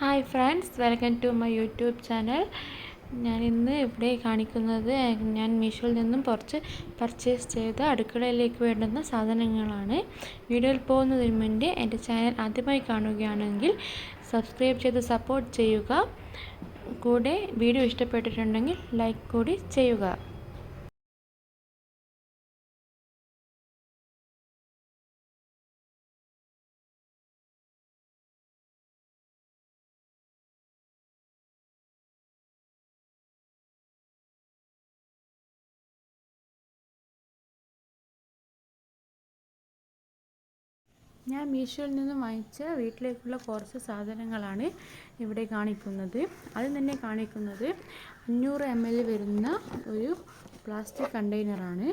Hi friends welcome to my YouTube channel ഞാൻ ഇന്ന് ഇവിടെ കാണിക്കുന്നത് ഞാൻ മീഷോയിൽ നിന്നും കുറച്ച് പർച്ചേസ് ചെയ്ത അടുക്കളയിലേക്ക് വേണ്ടുന്ന സാധനങ്ങളാണ്. വീഡിയോയിൽ പോകുന്നതിന് മുൻപേ എന്റെ ചാനൽ ആദ്യമായി കാണുകയാണെങ്കിൽ സബ്സ്ക്രൈബ് ചെയ്ത് സപ്പോർട്ട് ചെയ്യുക. കൂടെ വീഡിയോ ഇഷ്ടപ്പെട്ടിട്ടുണ്ടെങ്കിൽ ലൈക്ക് കൂടി ചെയ്യുക. ഞാൻ മീഷോയിൽ നിന്ന് വാങ്ങിച്ച വീട്ടിലേക്കുള്ള കുറച്ച് സാധനങ്ങളാണ് ഇവിടെ കാണിക്കുന്നത്. അത് തന്നെ കാണിക്കുന്നത് അഞ്ഞൂറ് എം എൽ വരുന്ന ഒരു പ്ലാസ്റ്റിക് കണ്ടെയ്നറാണ്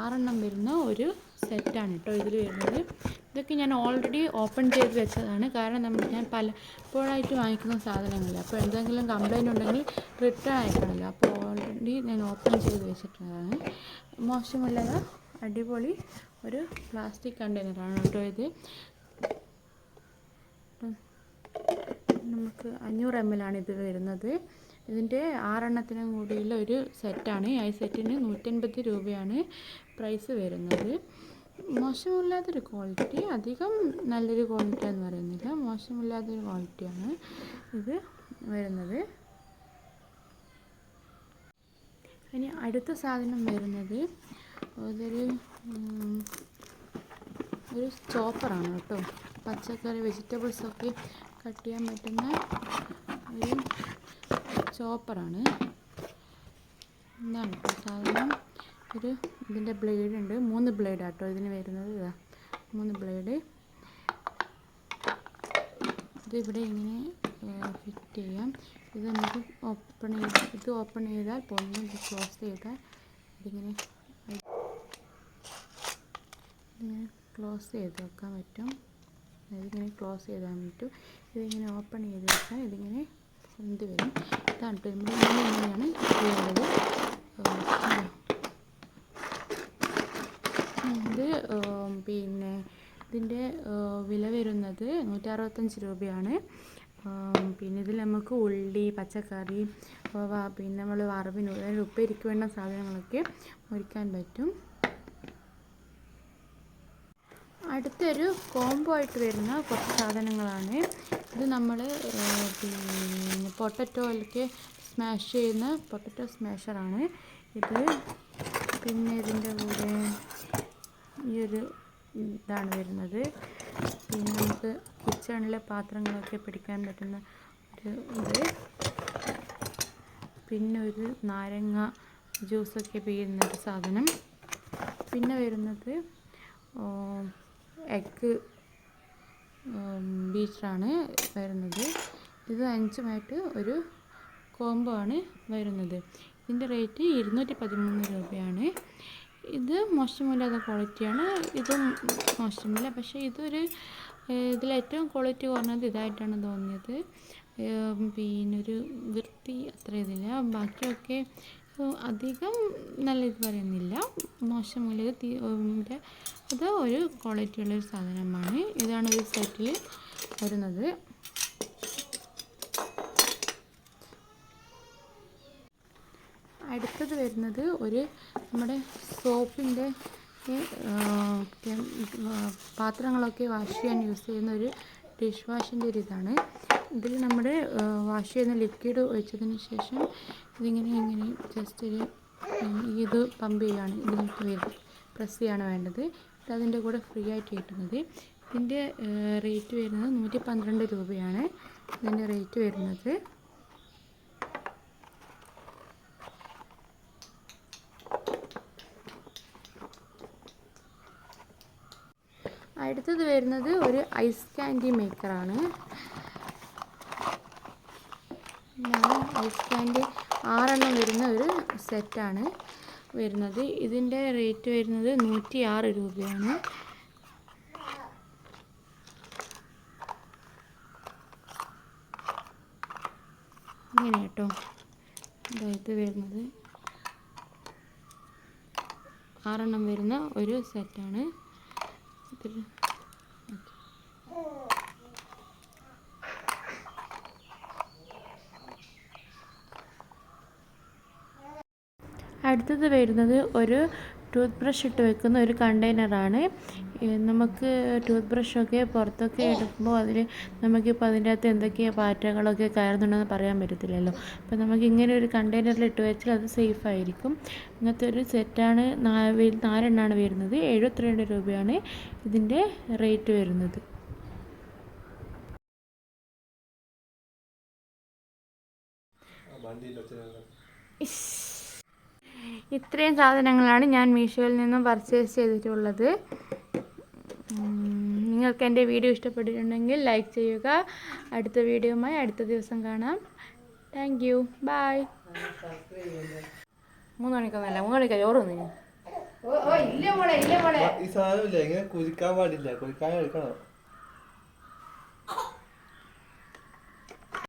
ആറെണ്ണം വരുന്ന ഒരു സെറ്റാണ് കേട്ടോ ഇതിൽ വരുന്നത്. ഇതൊക്കെ ഞാൻ ഓൾറെഡി ഓപ്പൺ ചെയ്ത് വെച്ചതാണ്. കാരണം നമ്മൾ ഞാൻ പലപ്പോഴായിട്ട് വാങ്ങിക്കുന്ന സാധനങ്ങളില്ല. അപ്പോൾ എന്തെങ്കിലും കംപ്ലൈന്റ് ഉണ്ടെങ്കിൽ റിട്ടേൺ അയക്കണമല്ലോ അപ്പോൾ ഓൾറെഡി ഞാൻ ഓപ്പൺ ചെയ്ത് വെച്ചിട്ടുള്ളതാണ്. മോശമില്ലാതെ? അടിപൊളി ഒരു പ്ലാസ്റ്റിക് കണ്ടെയ്നറാണ് കേട്ടോ ഇത്. നമുക്ക് അഞ്ഞൂറ് എം എൽ ആണ് ഇത് വരുന്നത്. ഇതിന്റെ ആറെണ്ണത്തിനും കൂടിയുള്ള ഒരു സെറ്റാണ്. ഈ സെറ്റിന് നൂറ്റൻപത് രൂപയാണ് പ്രൈസ് വരുന്നത്. മോശമില്ലാത്തൊരു ക്വാളിറ്റി അധികം നല്ലൊരു ക്വാളിറ്റി എന്ന് പറയുന്നില്ല. മോശമില്ലാത്തൊരു ക്വാളിറ്റിയാണ് ഇത് വരുന്നത്. ഇനി അടുത്ത സാധനം വരുന്നത് അതൊരു ഒരു ചോപ്പറാണ് കേട്ടോ. പച്ചക്കറി വെജിറ്റബിൾസൊക്കെ കട്ട് ചെയ്യാൻ പറ്റുന്ന ഒരു ചോപ്പറാണ്. എന്താണ് കേട്ടോ സാധനം. ഒരു ഇതിന്റെ ബ്ലേഡ് ഉണ്ട്. മൂന്ന് ബ്ലേഡ് ആട്ടോ ഇതിന് വരുന്നത്. ഇതാ മൂന്ന് ബ്ലേഡ് ഇതിവിടെ ഇങ്ങനെ ഫിറ്റ് ചെയ്യാം. ഇത് നമുക്ക് ഓപ്പൺ ചെയ്ത് ഇത് ഓപ്പൺ ചെയ്താൽ പൊന്നും ക്ലോസ് ചെയ്താൽ ഇതിങ്ങനെ ഇങ്ങനെ ക്ലോസ് ചെയ്ത് വെക്കാൻ പറ്റും. ഇതിങ്ങനെ ക്ലോസ് ചെയ്താൽ പറ്റും. ഇതിങ്ങനെ ഓപ്പൺ ചെയ്ത് വെച്ചാൽ ഇതിങ്ങനെ എന്ത് വരും. ഇതാണ് ഇങ്ങനെയാണ് ചെയ്യേണ്ടത്. ഇത് പിന്നെ ഇതിന്റെ വില വരുന്നത് നൂറ്ററുപത്തഞ്ച് രൂപയാണ്. പിന്നെ ഇതിൽ നമുക്ക് ഉള്ളി പച്ചക്കറി പിന്നെ നമ്മൾ വറവിന് ഉപ്പേരിക്ക് വേണ്ട സാധനങ്ങളൊക്കെ മുറിക്കാൻ പറ്റും. അടുത്തൊരു കോംബോ ആയിട്ട് വരുന്ന കുറച്ച് സാധനങ്ങളാണ്. ഇത് നമ്മൾ പിന്നെ പൊട്ടറ്റോയിലേക്ക് സ്മാഷ് ചെയ്യുന്ന പൊട്ടറ്റോ സ്മാഷറാണ് ഇത് പിന്നെ ഇതിന്റെ കൂടെ ഈ ഒരു ഇതാണ് വരുന്നത്. പിന്നെ നമുക്ക് കിച്ചണിലെ പാത്രങ്ങളൊക്കെ പിടിക്കാൻ പറ്റുന്ന ഒരു ഇത്. പിന്നെ ഒരു നാരങ്ങ ജ്യൂസൊക്കെ പിയുന്ന ഒരു സാധനം. പിന്നെ വരുന്നത് എഗ്ഗ് ബീറ്ററാണ് വരുന്നത്. ഇത് അഞ്ചുമായിട്ട് ഒരു കോംബോ ആണ് വരുന്നത്. ഇതിന്റെ റേറ്റ് ഇരുന്നൂറ്റി പതിമൂന്ന് രൂപയാണ്. ഇത് മോശമില്ലാത്ത ക്വാളിറ്റിയാണ്. ഇതും മോശമില്ല. പക്ഷേ ഇതൊരു ഇതിലേറ്റവും ക്വാളിറ്റി കുറഞ്ഞത് ഇതായിട്ടാണ് തോന്നിയത്. പിന്നെ ഒരു വൃത്തി അത്ര ഇതില്ല. ബാക്കിയൊക്കെ അധികം നല്ല ഇത് പറയുന്നില്ല. മോശമില്ല അത് ഒരു ക്വാളിറ്റി ഉള്ളൊരു സാധനമാണ്. ഇതാണ് ഒരു സെറ്റിൽ വരുന്നത്. അടുത്തത് വരുന്നത് ഒരു നമ്മുടെ സോപ്പിന്റെ പാത്രങ്ങളൊക്കെ വാഷ് ചെയ്യാൻ യൂസ് ചെയ്യുന്ന ഒരു ഡിഷ് വാഷിന്റെ ഒരു ഇതാണ്. ഇതിൽ നമ്മുടെ വാഷ് ചെയ്യുന്ന ലിക്വിഡ് ഒഴിച്ചതിന് ശേഷം ഇതിങ്ങനെ ഇങ്ങനെ ജസ്റ്റ് ഒരു ഇത് പമ്പ് ചെയ്യുകയാണ് ഇതിലേക്ക് വരും പ്രസ് ചെയ്യാണ് വേണ്ടത്. ഇത് അതിന്റെ കൂടെ ഫ്രീ ആയിട്ട് കിട്ടുന്നത്. ഇതിന്റെ റേറ്റ് വരുന്നത് നൂറ്റി പന്ത്രണ്ട് രൂപയാണ്. ഇതിന്റെ റേറ്റ് വരുന്നത് അടുത്തത് വരുന്നത് ഒരു ഐസ് കാൻഡി മേക്കറാണ് ഐസ് കാൻഡി ആറെണ്ണം വരുന്ന ഒരു സെറ്റാണ് വരുന്നത്. ഇതിന്റെ റേറ്റ് വരുന്നത് നൂറ്റി ആറ് രൂപയാണ്. ഇങ്ങനെ കേട്ടോ ഇത് വരുന്നത്. ആറെണ്ണം വരുന്ന ഒരു സെറ്റാണ്. ഇതിൽ അടുത്തത് വരുന്നത് ഒരു ടൂത്ത് ബ്രഷ് ഇട്ട് വെക്കുന്ന ഒരു കണ്ടെയ്നറാണ്. നമുക്ക് ടൂത്ത് ബ്രഷൊക്കെ പുറത്തൊക്കെ എടുക്കുമ്പോൾ അതിൽ നമുക്കിപ്പോൾ അതിന്റെ അകത്ത് എന്തൊക്കെ പാറ്റകളൊക്കെ കയറുന്നുണ്ടെന്ന് പറയാൻ പറ്റത്തില്ലല്ലോ. അപ്പോൾ നമുക്ക് ഇങ്ങനെ ഒരു കണ്ടെയ്നറിൽ ഇട്ട് വെച്ചാൽ അത് സേഫ് ആയിരിക്കും. ഇങ്ങനത്തെ ഒരു സെറ്റാണ് നാലെണ്ണമാണ് വരുന്നത്. എഴുപത്തിരണ്ട് രൂപയാണ് ഇതിന്റെ റേറ്റ് വരുന്നത്. ഇത്രയും സാധനങ്ങളാണ് ഞാൻ മീഷോയിൽ നിന്നും പർച്ചേസ് ചെയ്തിട്ടുള്ളത്. നിങ്ങൾക്ക് എന്റെ വീഡിയോ ഇഷ്ടപ്പെട്ടിട്ടുണ്ടെങ്കിൽ ലൈക്ക് ചെയ്യുക. അടുത്ത വീഡിയോയുമായി അടുത്ത ദിവസം കാണാം. താങ്ക് യു ബായ് മൂന്ന് മണിക്കൊന്നല്ല മൂന്ന് മണിക്കാ ഇല്ല തിന്നു ഈ സാധനമില്ല ഇങ്ങനെ കുരിക്കാൻ പാടില്ല. കുരിക്കാൻ എടുക്കണം.